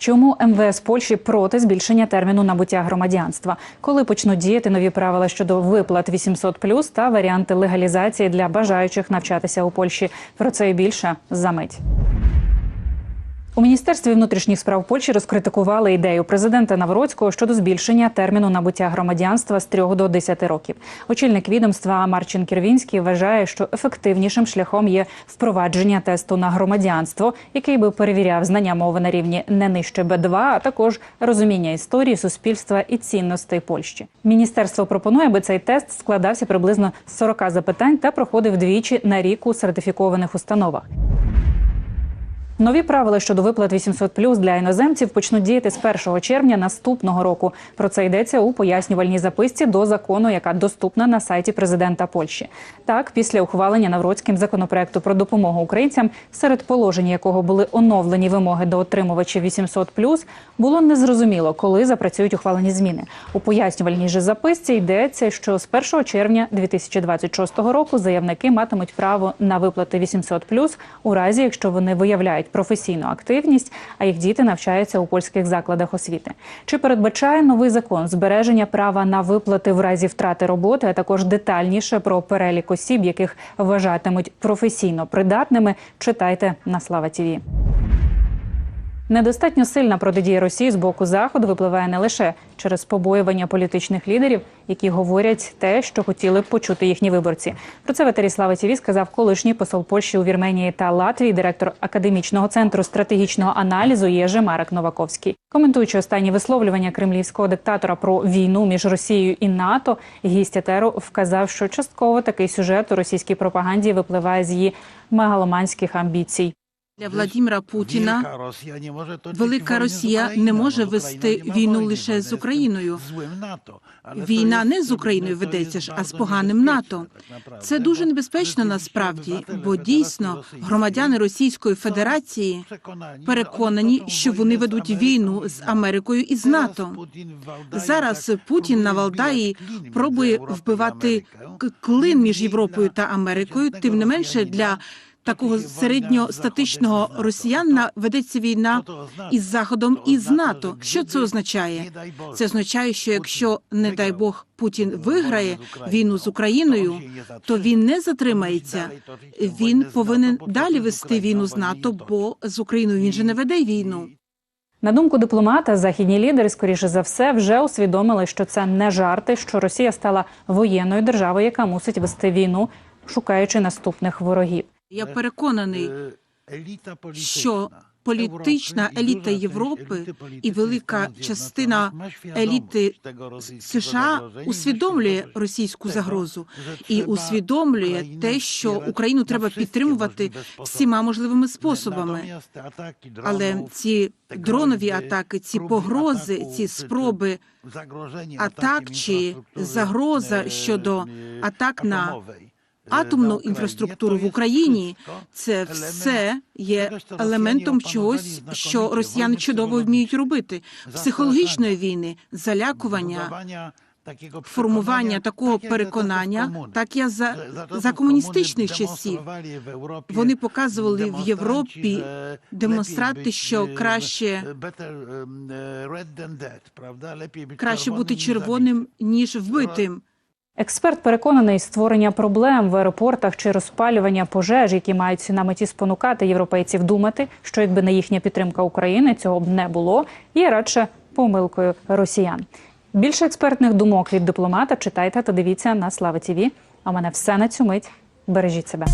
Чому МВС Польщі проти збільшення терміну набуття громадянства? Коли почнуть діяти нові правила щодо виплат 800+, та варіанти легалізації для бажаючих навчатися у Польщі? Про це і більше за мить. У міністерстві внутрішніх справ Польщі розкритикували ідею президента Навроцького щодо збільшення терміну набуття громадянства з 3 до 10 років. Очільник відомства Марчин Кірвінський вважає, що ефективнішим шляхом є впровадження тесту на громадянство, який би перевіряв знання мови на рівні не нижче Б2, а також розуміння історії, суспільства і цінностей Польщі. Міністерство пропонує, аби цей тест складався приблизно з 40 запитань та проходив двічі на рік у сертифікованих установах. Нові правила щодо виплат 800+, для іноземців почнуть діяти з 1 червня наступного року. Про це йдеться у пояснювальній записці до закону, яка доступна на сайті президента Польщі. Так, після ухвалення Навроцьким законопроекту про допомогу українцям, серед положень якого були оновлені вимоги до отримувачів 800+, було незрозуміло, коли запрацюють ухвалені зміни. У пояснювальній же записці йдеться, що з 1 червня 2026 року заявники матимуть право на виплати 800+, у разі якщо вони виявляють професійну активність, а їх діти навчаються у польських закладах освіти. Чи передбачає новий закон збереження права на виплати в разі втрати роботи, а також детальніше про перелік осіб, яких вважатимуть професійно придатними? Читайте на Слава Тіві. Недостатньо сильна протидія Росії з боку заходу випливає не лише через побоювання політичних лідерів, які говорять те, що хотіли б почути їхні виборці. Про це в етері Слава ТІВІ сказав колишній посол Польщі у Вірменії та Латвії, директор академічного центру стратегічного аналізу Єжи Марек Новаковський. Коментуючи останні висловлювання кремлівського диктатора про війну між Росією і НАТО, гість етеру вказав, що частково такий сюжет у російській пропаганді випливає з її мегаломанських амбіцій. Для Владимира Путіна велика Росія не може вести війну лише з Україною. Війна не з Україною ведеться ж, а з поганим НАТО. Це дуже небезпечно насправді, бо дійсно громадяни Російської Федерації переконані, що вони ведуть війну з Америкою і з НАТО. Зараз Путін на Валдаї пробує вбивати клин між Європою та Америкою. Тим не менше для такого середньостатичного росіянина ведеться війна із заходом і з НАТО. Що це означає? Це означає, що якщо, не дай Бог, Путін виграє війну з Україною, то він не затримається. Він повинен далі вести війну з НАТО, бо з Україною він же не веде війну. На думку дипломата, західні лідери, скоріше за все, вже усвідомили, що це не жарти, що Росія стала воєнною державою, яка мусить вести війну, шукаючи наступних ворогів. Я переконаний, що політична еліта Європи і велика частина еліти США усвідомлює російську загрозу і усвідомлює те, що Україну треба підтримувати всіма можливими способами. Але ці дронові атаки, ці погрози, ці спроби атак чи загроза щодо атак на атомну інфраструктуру в Україні це все є елементом чогось, що росіяни чудово вміють робити психологічної війни, залякування. Формування такого переконання, так я за, за комуністичних часів. Вони показували в Європі демонстрати, що краще, краще бути червоним ніж вбитим. Експерт переконаний, створення проблем в аеропортах чи розпалювання пожеж, які мають на меті спонукати європейців думати, що якби не їхня підтримка України, цього б не було, є радше помилкою росіян. Більше експертних думок від дипломата читайте та дивіться на Слава ТІВІ. А мене все на цю мить. Бережіть себе.